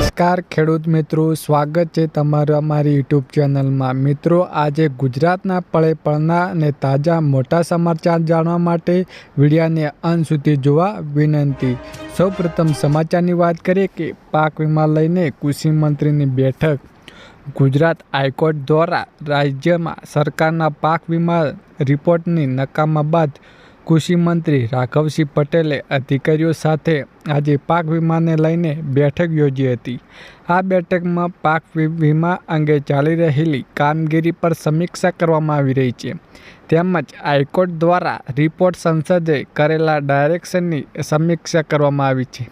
નમસ્કાર ખેડૂત મિત્રો, સ્વાગત છે તમારું અમારી યુટ્યુબ ચેનલમાં. મિત્રો, આજે ગુજરાતના પળે પળના અને તાજા મોટા સમાચાર જાણવા માટે વિડીયાને અંત સુધી જોવા વિનંતી. સૌપ્રથમ સમાચારની વાત કરીએ કે પાક વીમા લઈને કૃષિ મંત્રીની બેઠક. ગુજરાત હાઈકોર્ટ દ્વારા રાજ્યમાં સરકારના પાક વીમા રિપોર્ટની નકામા બાદ કૃષિ મંત્રી રાઘવસિંહ પટેલે અધિકારીઓ સાથે આજે પાક વીમાને લઈને બેઠક યોજી હતી. આ બેઠકમાં પાક વીમા અંગે ચાલી રહેલી કામગીરી પર સમીક્ષા કરવામાં આવી રહી છે. તેમજ હાઈકોર્ટ દ્વારા રિપોર્ટ સંસદે કરેલા ડાયરેક્શનની સમીક્ષા કરવામાં આવી છે.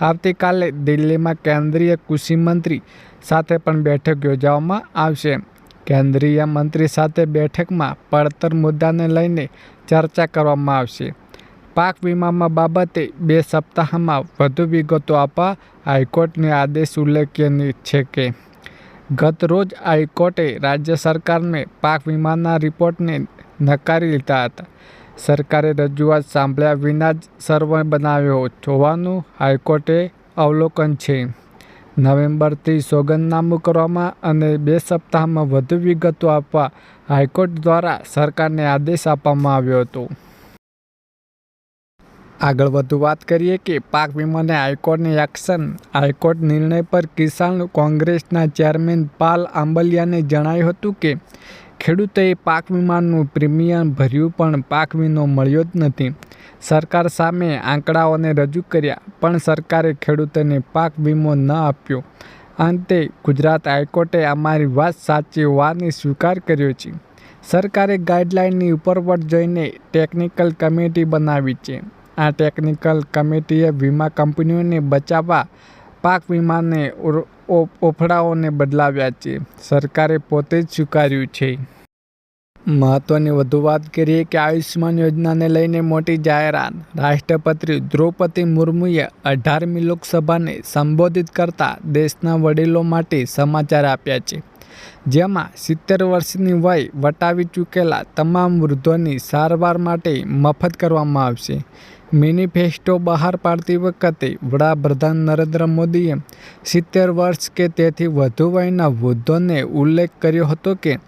આવતીકાલે દિલ્હીમાં કેન્દ્રીય કૃષિ મંત્રી સાથે પણ બેઠક યોજવામાં આવશે. કેન્દ્રીય મંત્રી સાથે બેઠકમાં પડતર મુદ્દાને લઈને ચર્ચા કરવામાં આવશે. પાક વીમામાં બાબતે બે સપ્તાહમાં વધુ વિગતો આપવા હાઈકોર્ટને આદેશ ઉલ્લેખનીય છે કે, ગત રોજ હાઈકોર્ટે રાજ્ય સરકારને પાક વીમાના રિપોર્ટને નકારી લીધા હતા. સરકારે રજૂઆત સાંભળ્યા વિના જ સર્વે બનાવ્યો હોવાનું હાઈકોર્ટે અવલોકન છે. નવેમ્બરથી સોગંદનામું કરવામાં અને બે સપ્તાહમાં વધુ વિગતો આપવા હાઈકોર્ટ દ્વારા સરકારને આદેશ આપવામાં આવ્યો હતો. આગળ વધુ વાત કરીએ કે પાક વીમાને હાઈકોર્ટની એક્શન. હાઈકોર્ટ નિર્ણય પર કિસાન કોંગ્રેસના ચેરમેન પાલ આંબલિયાને જણાવ્યું હતું કે, ખેડૂતોએ પાક વીમાનું પ્રીમિયમ ભર્યું પણ પાક વીમો મળ્યો જ નથી. સરકાર સામે આંકડાઓને રજૂ કર્યા, પણ સરકારે ખેડૂતોને પાક વીમો ન આપ્યો. અંતે ગુજરાત હાઈકોર્ટે અમારી વાત સાચી હોવાની સ્વીકાર કર્યો છે. સરકારે ગાઈડલાઇનની ઉપરવટ જોઈને ટેકનિકલ કમિટી બનાવી છે. આ ટેકનિકલ કમિટીએ વીમા કંપનીઓને બચાવવા, પાક વીમાને ઓફડાઓને બદલાવ્યા છે. સરકારે પોતે જ સ્વીકાર્યું છે. મહત્વની વધુ વાત કરીએ કે આયુષ્યમાન યોજનાને લઈને મોટી જાહેરાત. રાષ્ટ્રપતિ દ્રૌપદી મુર્મુએ અઢારમી લોકસભાને સંબોધિત કરતા દેશના વડીલો માટે સમાચાર આપ્યા છે. જેમાં સિત્તેર વર્ષની વય વટાવી ચૂકેલા તમામ વૃદ્ધોની સારવાર માટે મફત કરવામાં આવશે. મેનિફેસ્ટો બહાર પાડતી વખતે વડાપ્રધાન નરેન્દ્ર મોદીએ સિત્તેર વર્ષ કે તેથી વધુ વયના વૃદ્ધોને ઉલ્લેખ કર્યો હતો કે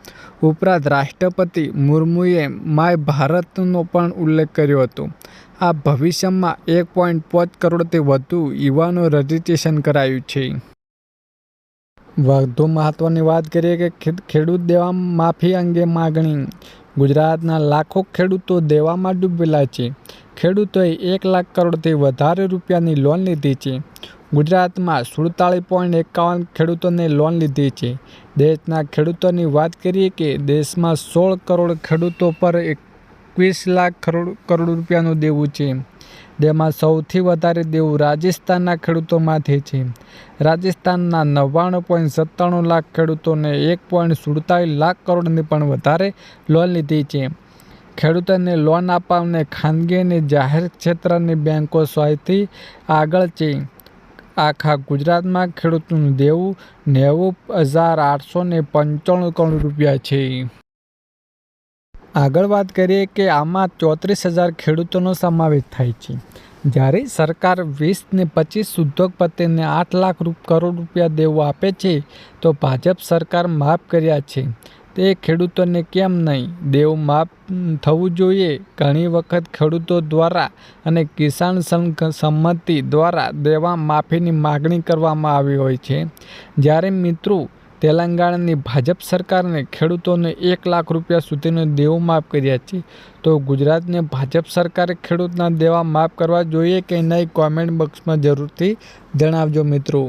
ઉપરાંત રાષ્ટ્રપતિ મુર્મુએ માય ભારતનો પણ ઉલ્લેખ કર્યો હતો. આ ભવિષ્યમાં એક પોઈન્ટ પાંચ કરોડથી વધુ યુવાનો રજીસ્ટ્રેશન કરાયું છે. વધુ મહત્ત્વની વાત કરીએ કે ખેડૂત દેવા માફી અંગે માગણી. ગુજરાતના લાખો ખેડૂતો દેવામાં ડૂબેલા છે. ખેડૂતોએ એક લાખ કરોડથી વધારે રૂપિયાની લોન લીધી છે. ગુજરાતમાં સુડતાળીસ પોઈન્ટ એકાવન ખેડૂતોને લોન લીધી છે. દેશના ખેડૂતોની વાત કરીએ કે દેશમાં સોળ કરોડ ખેડૂતો પર એકવીસ લાખ કરોડ કરોડ રૂપિયાનું દેવું છે. જેમાં સૌથી વધારે દેવું રાજસ્થાનના ખેડૂતોમાંથી છે. રાજસ્થાનના નવ્વાણું પોઈન્ટ સત્તાણું લાખ ખેડૂતોને એક પોઈન્ટ સુડતાલીસ લાખ કરોડની પણ વધારે લોન લીધી છે. ખેડૂતોને લોન આપવાને ખાનગી અને જાહેર ક્ષેત્રની બેન્કો સૌથી આગળ છે. આખા ગુજરાતમાં ખેડૂતોનું દેવું નેવું હજાર આઠસો ને પંચાણું કરોડ રૂપિયા છે. આગળ વાત કરીએ કે આમાં ચોત્રીસ હજાર ખેડૂતોનો સમાવેશ થાય છે. જ્યારે સરકાર વીસ ને પચીસ ઉદ્યોગપતિને આઠ લાખ કરોડ રૂપિયા દેવું આપે છે, તો ભાજપ સરકાર માફ કર્યા છે. તે ખેડૂતોને કેમ નહીં? દેવું માફ થવું જોઈએ. ઘણી વખત ખેડૂતો દ્વારા અને કિસાન સંમતિ દ્વારા દેવા માફીની માગણી કરવામાં આવી હોય છે. જ્યારે મિત્રો તેલંગાણાની ભાજપ સરકારને ખેડૂતોને એક લાખ રૂપિયા સુધીનો દેવો માફ કર્યા છે, તો ગુજરાતને ભાજપ સરકારે ખેડૂતના દેવા માફ કરવા જોઈએ કે નહીં? કોમેન્ટ બોક્સમાં જરૂરથી જણાવજો મિત્રો.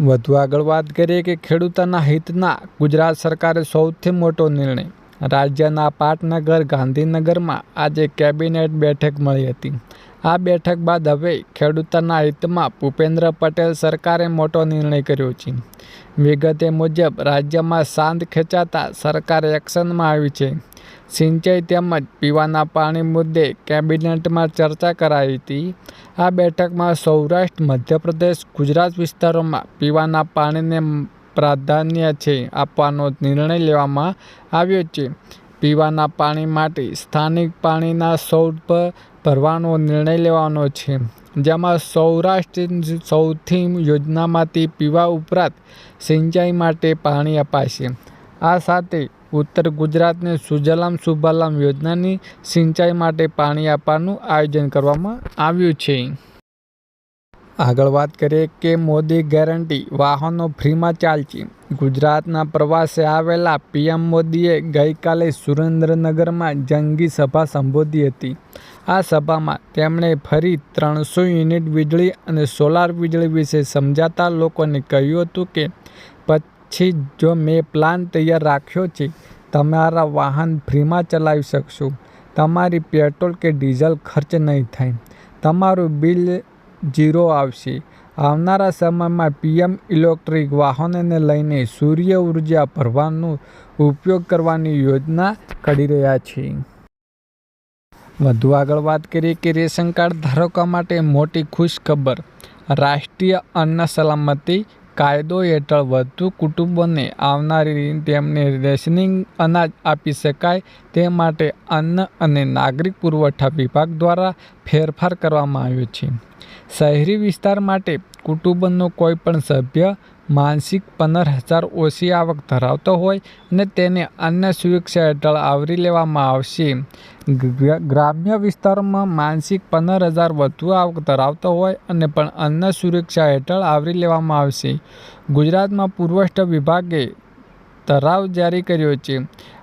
વધુ આગળ વાત કરીએ કે ખેડૂતોના હિતના ગુજરાત સરકારે સૌથી મોટો નિર્ણય રાજ્યના પાટનગર, ગાંધીનગરમાં આજે કેબિનેટ બેઠક મળી હતી. આ બેઠક બાદ હવે ખેડૂતોના હિતમાં ભૂપેન્દ્ર પટેલ સરકારે મોટો નિર્ણય કર્યો છે. વિગતે મુજબ, રાજ્યમાં શાંત ખેંચાતા સરકાર એક્શનમાં આવી છે. સિંચાઈ તેમજ પીવાના પાણી મુદ્દે કેબિનેટમાં ચર્ચા કરાઈ હતી. આ બેઠકમાં સૌરાષ્ટ્ર, મધ્યપ્રદેશ, ગુજરાત વિસ્તારોમાં પીવાના પાણીને પ્રાધાન્ય છે આપવાનો નિર્ણય લેવામાં આવ્યો છે. પીવાના પાણી માટે સ્થાનિક પાણીના સૌર પર ભરવાનો નિર્ણય લેવાનો છે. જેમાં સૌરાષ્ટ્ર સૌથી યોજનામાંથી પીવા ઉપરાંત સિંચાઈ માટે પાણી અપાશે. આ સાથે ઉત્તર ગુજરાતને સુજલામ સુફલામ યોજનાની સિંચાઈ માટે પાણી આપવાનું આયોજન કરવામાં આવ્યું છે. આગળ વાત કરીએ કે મોદી ગેરંટી, વાહનો ફ્રીમાં ચાલશે. ગુજરાતના પ્રવાસે આવેલા પીએમ મોદીએ ગઈકાલે સુરેન્દ્રનગરમાં જંગી સભા સંબોધી હતી. આ સભામાં તેમણે ફરી ત્રણસો યુનિટ વીજળી અને સોલાર વીજળી વિશે સમજાતા લોકોને કહ્યું હતું કે પછી જો મેં પ્લાન તૈયાર રાખ્યો છે, તમારા વાહન ફ્રીમાં ચલાવી શકશો. તમારી પેટ્રોલ કે ડીઝલ ખર્ચ નહીં થાય. તમારું બિલ ઝીરો આવશે. આવનારા સમયમાં પીએમ ઇલેક્ટ્રિક વાહનોને લઈને સૂર્ય ઊર્જા ભરવાનો ઉપયોગ કરવાની યોજના ઘડી રહ્યા છે. વધુ આગળ વાત કરીએ કે રેશન કાર્ડ ધારકો માટે મોટી ખુશખબર. રાષ્ટ્રીય અન્ન સલામતી કાયદો હેઠળ વધુ કુટુંબોને આવનારી તેમને રેશનિંગ અનાજ આપી શકાય. તે માટે અન્ન અને નાગરિક પુરવઠા વિભાગ દ્વારા ફેરફાર કરવામાં આવ્યો છે. શહેરી વિસ્તાર માટે કુટુંબનો કોઈપણ સભ્ય માનસિક પંદર હજાર ઓછી આવક ધરાવતો હોય અને તેને અન્ય સુરક્ષા હેઠળ આવરી લેવામાં આવશે. ગ્રામ્ય વિસ્તારોમાં માનસિક પંદર હજાર વધુ આવક ધરાવતો હોય અને પણ અન્ય સુરક્ષા હેઠળ આવરી લેવામાં આવશે. ગુજરાતમાં પુરવઠા વિભાગે ઠરાવ જારી કર્યો છે.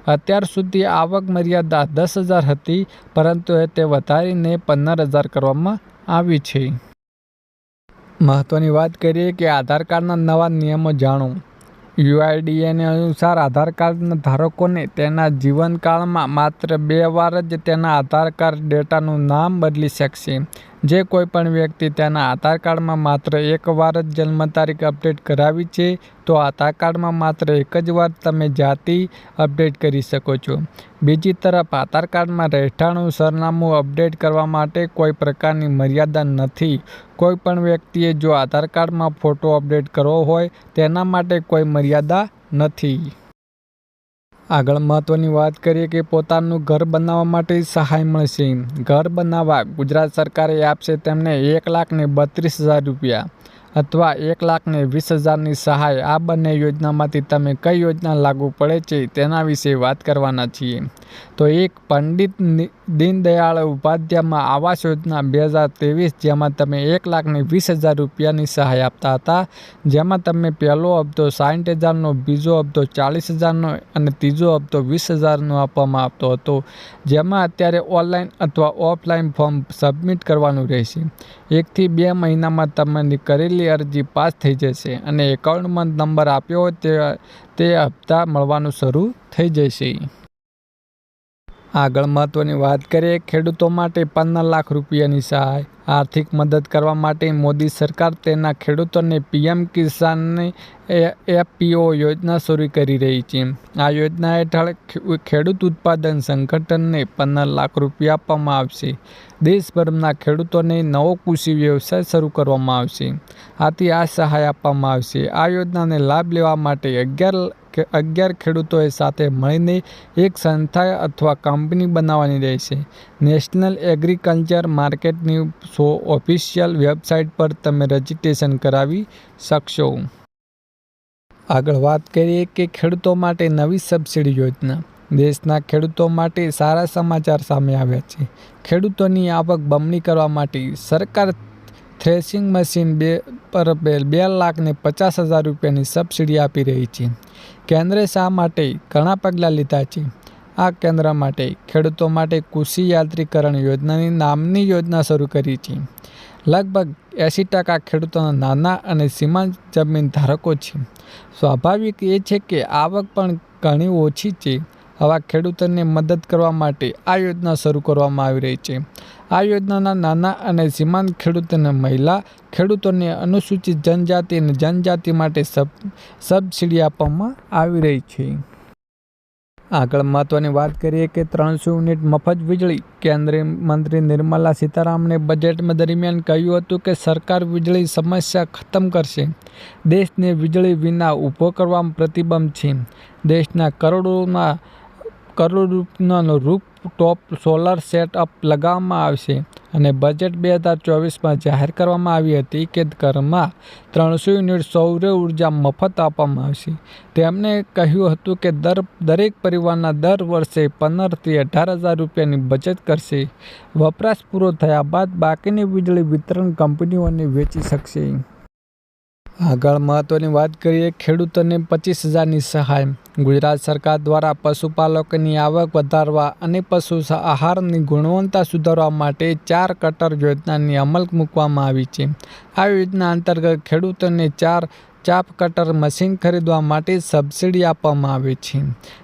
અત્યાર સુધી આવક મર્યાદા દસ હજાર હતી, પરંતુ તે વધારીને પંદર હજાર કરવામાં આવી છે. મહત્વની વાત કરીએ કે આધાર કાર્ડના નવા નિયમો જાણો. યુઆઈડીએને અનુસાર આધાર કાર્ડના ધારકોને તેના જીવનકાળમાં માત્ર બે વાર જ તેના આધાર કાર્ડ ડેટાનું નામ બદલી શકશે. જે કોઈપણ વ્યક્તિ તેના આધાર કાર્ડમાં માત્ર એક વાર જ જન્મ તારીખ અપડેટ કરાવી છે, તો આધાર કાર્ડમાં માત્ર એક જ વાર તમે જાતિ અપડેટ કરી શકો છો. બીજી તરફ, આધાર કાર્ડમાં રહેઠાણું, સરનામું અપડેટ કરવા માટે કોઈ પ્રકારની મર્યાદા નથી. કોઈ પણ વ્યક્તિએ જો આધાર કાર્ડમાં ફોટો અપડેટ કરવો હોય, તેના માટે કોઈ મર્યાદા નથી. આગળ મહત્ત્વની વાત કરીએ કે પોતાનું ઘર બનાવવા માટે સહાય મળશે. ઘર બનાવવા ગુજરાત સરકારે આપશે તેમને એક લાખને બત્રીસ હજાર રૂપિયા. અથવા એક લાખને વીસ હજારની સહાય આ બંને યોજનામાંથી તમે કઈ યોજના લાગુ પડે છે તેના વિશે વાત કરવાના છીએ. તો એક પંડિત દીનદયાળ ઉપાધ્યાયમાં આવાસ યોજના બે હજાર ત્રેવીસ જેમાં તમે એક લાખને વીસ હજાર રૂપિયાની સહાય આપતા હતા, જેમાં તમે પહેલો હપ્તો સાઠ હજારનો, બીજો હપ્તો ચાલીસ હજારનો અને ત્રીજો હપ્તો વીસ હજારનો આપવામાં આવતો હતો, જેમાં અત્યારે ઓનલાઈન અથવા ઓફલાઈન ફોર્મ સબમિટ કરવાનું રહેશે. એકથી બે મહિનામાં તમે કરેલી અરજી પાસ થઈ જશે અને એકાઉન્ટમાં નંબર આપ્યો તે તે હપ્તા મળવાનું શરૂ થઈ જશે. આગળ મહત્વની વાત કરીએ, ખેડૂતો માટે પંદર લાખ રૂપિયાની સહાય. આર્થિક મદદ કરવા માટે મોદી સરકાર તેના ખેડૂતોને પીએમ કિસાનની એફપીઓ યોજના શરૂ કરી રહી છે. આ યોજના હેઠળ ખેડૂત ઉત્પાદન સંગઠનને પંદર લાખ રૂપિયા આપવામાં આવશે. દેશભરના ખેડૂતોને નવો કૃષિ વ્યવસાય શરૂ કરવામાં આવશે. આથી આ સહાય આપવામાં આવશે. આ યોજનાને લાભ લેવા માટે અગિયાર અગિયાર ખેડૂતોએ સાથે મળીને એક સંસ્થા અથવા કંપની બનાવવાની રહેશે. નેશનલ એગ્રીકલ્ચર માર્કેટની સો ઓફિશિયલ વેબસાઇટ પર તમે રજિસ્ટ્રેશન કરાવી શકશો. આગળ વાત કરીએ કે ખેડૂતો માટે નવી સબસિડી યોજના. દેશના ખેડૂતો માટે સારા સમાચાર સામે આવ્યા છે. ખેડૂતોની આવક બમણી કરવા માટે સરકાર થ્રેશિંગ મશીન બે પર બે લાખને પચાસ હજાર રૂપિયાની સબસિડી આપી રહી છે. કેન્દ્રે શા માટે ઘણા પગલાં લીધા છે? આ કેન્દ્ર માટે ખેડૂતો માટે કૃષિ યાત્રીકરણ યોજનાની નામની યોજના શરૂ કરી છે. લગભગ એંસી ટકા ખેડૂતોના નાના અને સીમાંત જમીન ધારકો છે. સ્વાભાવિક એ છે કે આવક પણ ઘણી ઓછી છે. આવા ખેડૂતોને મદદ કરવા માટે આ યોજના શરૂ કરવામાં આવી રહી છે. આ યોજનાના નાના અને સીમાંત ખેડૂતોને મહિલા ખેડૂતોને અનુસૂચિત જનજાતિ અને જનજાતિ માટે સબ, સબસિડી આપવામાં આવી રહી છે. આગળ મહત્વની વાત કરીએ કે ત્રણસો યુનિટ મફત વીજળી કેન્દ્રીય મંત્રી નિર્મલા સીતારામને બજેટમાં દરમિયાન કહ્યું હતું કે સરકાર વીજળી સમસ્યા ખતમ કરશે. દેશને વીજળી વિના ઊભો કરવામાં પ્રતિબંધ છે. દેશના કરોડોના કરોડ રૂપ ટોપ સોલર સેટઅપ લગાવવામાં આવશે અને બજેટ બે હજાર ચોવીસમાં જાહેર કરવામાં આવી હતી કે ઘરમાં ત્રણસો યુનિટ સૌર ઊર્જા મફત આપવામાં આવશે. તેમણે કહ્યું હતું કે દર, દરેક પરિવારના દર વર્ષે પંદરથી અઢાર હજાર રૂપિયાની બચત કરશે. વપરાશ પૂરો થયા બાદ બાકીની વીજળી વિતરણ કંપનીઓને વેચી શકશે. આગળ મહત્ત્વની વાત કરીએ, ખેડૂતોને પચીસ હજારની સહાય. ગુજરાત સરકાર દ્વારા પશુપાલકોની આવક વધારવા અને પશુ આહારની ગુણવત્તા સુધારવા માટે ચાર કટર યોજનાની અમલ મૂકવામાં આવી છે. આ યોજના અંતર્ગત ખેડૂતોને ચાર ચાપ કટર મશીન ખરીદવા માટે સબસિડી આપવામાં આવે છે.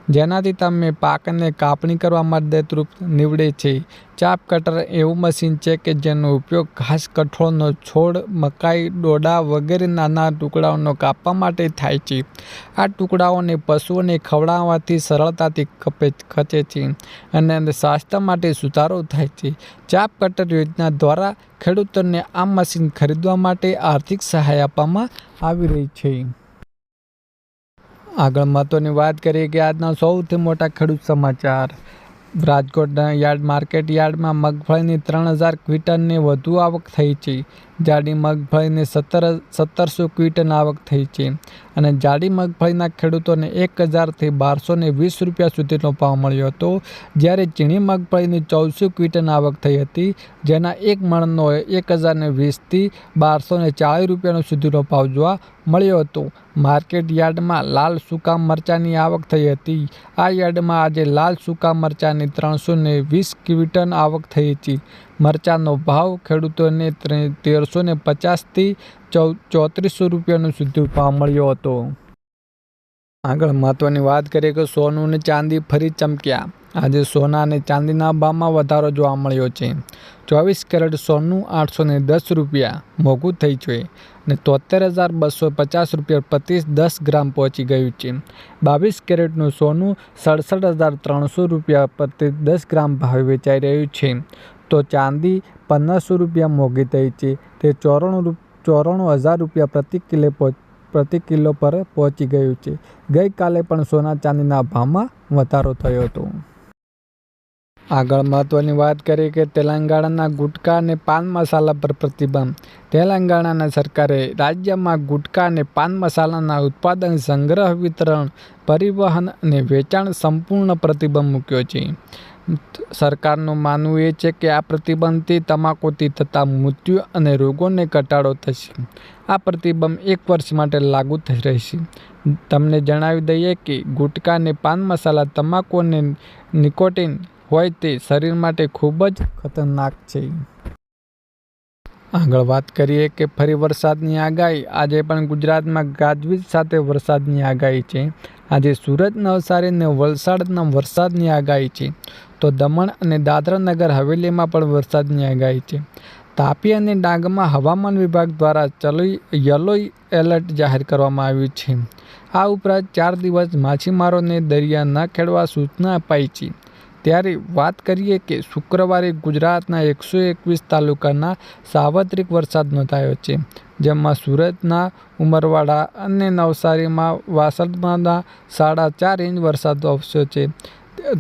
જેનાથી તમે પાકને કાપણી કરવા મદદરૂપ નીવડે છે. ચાપ કટર એવું મશીન છે કે જેનો ઉપયોગ ઘાસ કઠોળનો છોડ, મકાઈ, ડોડા વગેરે નાના ટુકડાઓનો કાપવા માટે થાય છે. આ ટુકડાઓને પશુઓને ખવડાવવાથી સરળતાથી કપે ખચે છે અને સ્વાસ્થ્ય માટે સુધારો થાય છે. ચાપ કટર યોજના દ્વારા ખેડૂતોને આ મશીન ખરીદવા માટે આર્થિક સહાય આપવામાં આવી રહી છે. આગળ મહત્ત્વની વાત કરીએ કે આજના સૌથી મોટા ખેડૂત સમાચાર. રાજકોટના યાર્ડ માર્કેટ યાર્ડમાં મગફળીની ત્રણ હજાર ક્વિન્ટલની વધુ આવક થઈ છે. જાડી મગફળીની સત્તર સત્તરસો ક્વિન્ટન આવક થઈ છે અને જાડી મગફળીના ખેડૂતોને એક હજારથી બારસોને વીસ રૂપિયા સુધીનો ભાવ મળ્યો હતો, જ્યારે ઝીણી મગફળીની ચૌદસો ક્વિન્ટન આવક થઈ હતી, જેના એક મણનો એક હજારને વીસથી બારસો ચાળીસ રૂપિયાનો સુધીનો ભાવ જોવા મળ્યો હતો. માર્કેટ યાર્ડમાં લાલ સૂકા મરચાંની આવક થઈ હતી. આ યાર્ડમાં આજે લાલ સૂકા મરચાંની ત્રણસોને વીસ ક્વિન્ટન આવક થઈ હતી મરચાંનો ભાવ ખેડૂતોને તેરસો ને પચાસથી ચૌ, ચોત્રીસો રૂપિયાનો સુધી ભાવ મળ્યો હતો. આગળ મહત્ત્વની વાત કરીએ કે સોનું અને ચાંદી ફરી ચમક્યા. આજે સોના અને ચાંદીના ભાવમાં વધારો જોવા મળ્યો છે. ચોવીસ કેરેટ સોનું આઠસો ને દસ રૂપિયા, મોંઘું થઈ છે અને તોતેર હજાર બસો પચાસ રૂપિયા પ્રતિ દસ ગ્રામ પહોંચી ગયું છે. બાવીસ કેરેટનું સોનું સડસઠ હજાર ત્રણસો રૂપિયા પ્રતિ દસ ગ્રામ ભાવે વેચાઈ રહ્યું છે. તો ચાંદી પંદરસો રૂપિયા મોંઘી થઈ છે. તે ચોરાણું ચોરાણું હજાર રૂપિયા પ્રતિ કિલો પ્રતિ કિલો પર પહોંચી ગયું છે. ગઈકાલે પણ સોના ચાંદીના ભાવમાં વધારો થયો હતો. આગળ મહત્વની વાત કરીએ કે તેલંગાણાના ગુટકા અને પાન મસાલા પર પ્રતિબંધ. તેલંગાણાના સરકારે રાજ્યમાં ગુટકા અને પાન મસાલાના ઉત્પાદન, સંગ્રહ, વિતરણ, પરિવહન અને વેચાણ સંપૂર્ણ પ્રતિબંધ મૂક્યો છે. સરકારનું માનવું એ છે કે આ પ્રતિબંધથી તમાકુથી થતા મૃત્યુ અને રોગોને ઘટાડો થશે. આ પ્રતિબંધ એક વર્ષ માટે લાગુ થઈ રહેશે. તમને જણાવી દઈએ કે ગુટકા અને પાન મસાલા તમાકુ અને નિકોટિન હોય તે શરીર માટે ખૂબ જ ખતરનાક છે. આગળ વાત કરીએ કે ફરી વરસાદની આગાહી. આજે પણ ગુજરાતમાં ગાજવીજ સાથે વરસાદની આગાહી છે. આજે સુરત નવસારી અને વલસાડના વરસાદની આગાહી છે. તો દમણ અને દાદરાનગર હવેલીમાં પણ વરસાદની આગાહી છે. તાપી અને ડાંગમાં હવામાન વિભાગ દ્વારા ચલો યલો એલર્ટ જાહેર કરવામાં આવ્યું છે. આ ઉપરાંત ચાર દિવસ માછીમારોને દરિયા ન ખેડવા સૂચના અપાઈ છે. ત્યારે વાત કરીએ કે શુક્રવારે ગુજરાતના એકસો એકવીસ તાલુકાના સાર્વત્રિક વરસાદ નોંધાયો છે, જેમાં સુરતના ઉમરવાડા અને નવસારીમાં વાસદમાંના સાડા ચાર ઇંચ વરસાદ વરસ્યો છે.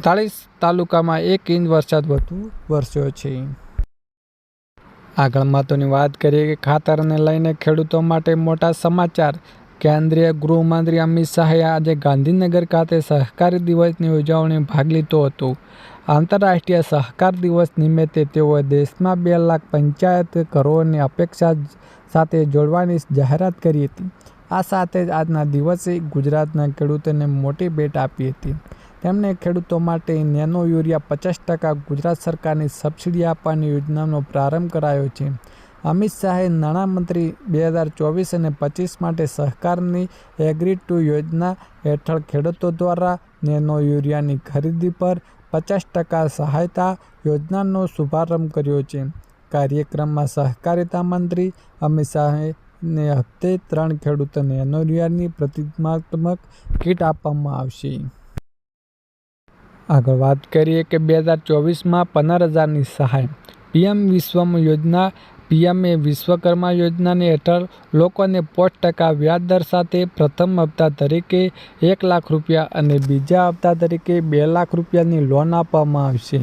તાળીસ તાલુકામાં એક ઇંચ વરસાદ વધુ વરસ્યો છે. આગળ મહત્ત્વની વાત કરીએ કે ખાતરને લઈને ખેડૂતો માટે મોટા સમાચાર. કેન્દ્રીય ગૃહમંત્રી અમિત શાહે આજે ગાંધીનગર ખાતે સહકારી દિવસની ઉજવણી ભાગ લીધો હતો. આંતરરાષ્ટ્રીય સહકાર દિવસ નિમિત્તે તેઓએ દેશમાં બે લાખ પંચાયત ઘરોની અપેક્ષા સાથે જોડવાની જાહેરાત કરી હતી. આ સાથે જ આજના દિવસે ગુજરાતના ખેડૂતોને મોટી ભેટ આપી હતી. તેમણે ખેડૂતો માટે નેનો યુરિયા પચાસ ટકા ગુજરાત સરકારની સબસિડી આપવાની યોજનાનો પ્રારંભ કરાયો છે. અમિત શાહે નાણામંત્રી બે હજાર ચોવીસ અને પચીસ માટે સહકારની એગ્રી ટુ યોજના હેઠળ ખેડૂતો દ્વારા નેનો યુરિયાની ખરીદી પર પચાસ ટકા સહાયતા યોજનાનો શુભારંભ કર્યો છે. કાર્યક્રમમાં સહકારિતા મંત્રી અમિત શાહને હપ્તે ત્રણ ખેડૂતોને નેનો યુરિયાની પ્રતિમાત્મક કીટ આપવામાં આવશે. આગળ વાત કરીએ કે બે હજાર ચોવીસમાં પંદર હજારની સહાય. પીએમ વિશ્વમ યોજના પીએમએ વિશ્વકર્મા યોજનાની હેઠળ લોકોને પાંચ ટકા વ્યાજ દર સાથે પ્રથમ હપ્તા તરીકે એક લાખ રૂપિયા અને બીજા હપ્તા તરીકે બે લાખ રૂપિયાની લોન આપવામાં આવશે.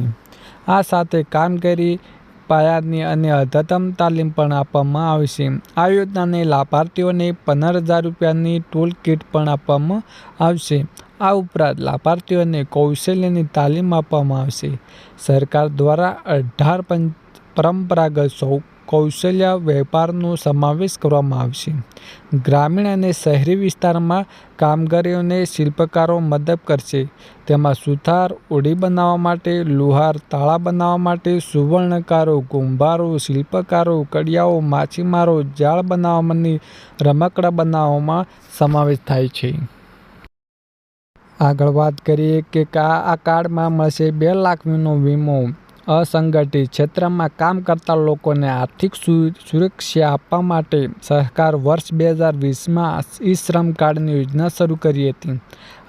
આ સાથે કામગીરી, પાયાની અને અદ્યતન તાલીમ પણ આપવામાં આવશે. આ યોજનાને લાભાર્થીઓને પંદર હજાર રૂપિયાની ટૂલ કિટ પણ આપવામાં આવશે. આ ઉપરાંત લાભાર્થીઓને કૌશલ્યની તાલીમ આપવામાં આવશે. સરકાર દ્વારા અઢાર પંચ, પરંપરાગત સૌ કૌશલ્ય વેપારનો સમાવેશ કરવામાં આવશે. ગ્રામીણ અને શહેરી વિસ્તારમાં કામગીરીઓને શિલ્પકારો મદદ કરશે. તેમાં સુથાર, ઓડી બનાવવા માટે લુહાર, તાળા બનાવવા માટે સુવર્ણકારો, કુંભારો, શિલ્પકારો, કડિયાઓ, માછીમારો, જાળ બનાવવાની રમકડા બનાવવામાં સમાવેશ થાય છે. આગળ વાત કરીએ કે આ કાર્ડમાં મળશે બે લાખનો વીમો. અસંગઠિત ક્ષેત્રમાં કામ કરતા લોકોને આર્થિક સુરક્ષા આપવા માટે સરકાર વર્ષ બે હજાર વીસમાં ઈ શ્રમ કાર્ડની યોજના શરૂ કરી હતી.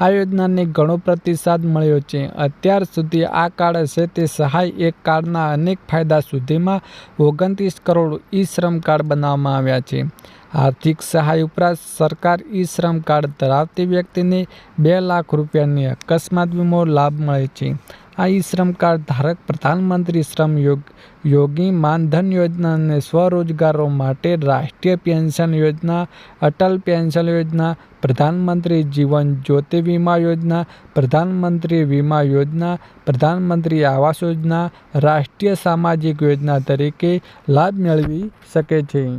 આ યોજનાને ઘણો પ્રતિસાદ મળ્યો છે. અત્યાર સુધી આ કાર્ડ હશે તે સહાય એક કાર્ડના અનેક ફાયદા સુધીમાં ઓગણત્રીસ કરોડ ઈ શ્રમ કાર્ડ બનાવવામાં આવ્યા છે. આર્થિક સહાય ઉપરાંત સરકાર ઈ શ્રમ કાર્ડ ધરાવતી વ્યક્તિને બે લાખ રૂપિયાની અકસ્માત વીમો લાભ મળે છે. આ ઈ શ્રમ કાર્ડ ધારક, પ્રધાનમંત્રી શ્રમ યોગ, યોગી માનધન યોજના અને સ્વરોજગારો માટે રાષ્ટ્રીય પેન્શન યોજના, અટલ પેન્શન યોજના, પ્રધાનમંત્રી જીવન જ્યોતિ વીમા યોજના, પ્રધાનમંત્રી વીમા યોજના, પ્રધાનમંત્રી આવાસ યોજના, રાષ્ટ્રીય સામાજિક યોજના તરીકે લાભ મેળવી શકે છે.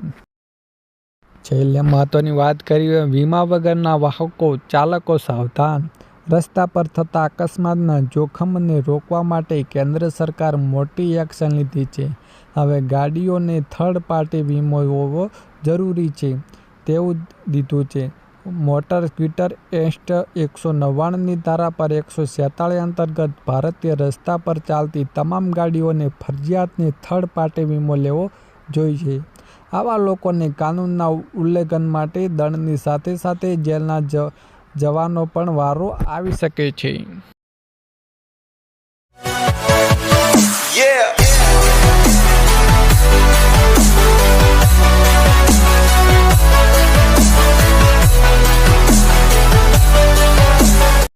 છેલ્લે મહત્વની વાત કરીએ, વીમા વગરના વાહકો ચાલકો સાવધાન રસ્તા પર થતા અકસ્માતના જોખમને રોકવા માટે કેન્દ્ર સરકાર મોટી એક્શન લીધી છે. હવે ગાડીઓને થર્ડ પાર્ટી વીમો હોવો જરૂરી છે, તેવું દીધું છે. મોટર સ્કૂટર એસ્ટ એકસો નવ્વાણુંની ધારા પર એકસો છેતાળીસ અંતર્ગત ભારતીય રસ્તા પર ચાલતી તમામ ગાડીઓને ફરજિયાતને થર્ડ પાર્ટી વીમો લેવો જોઈએ. આવા લોકોને કાનૂનના ઉલ્લંઘન માટે દંડની સાથે સાથે જેલના જવાનો પણ વારો આવી શકે છે Yeah!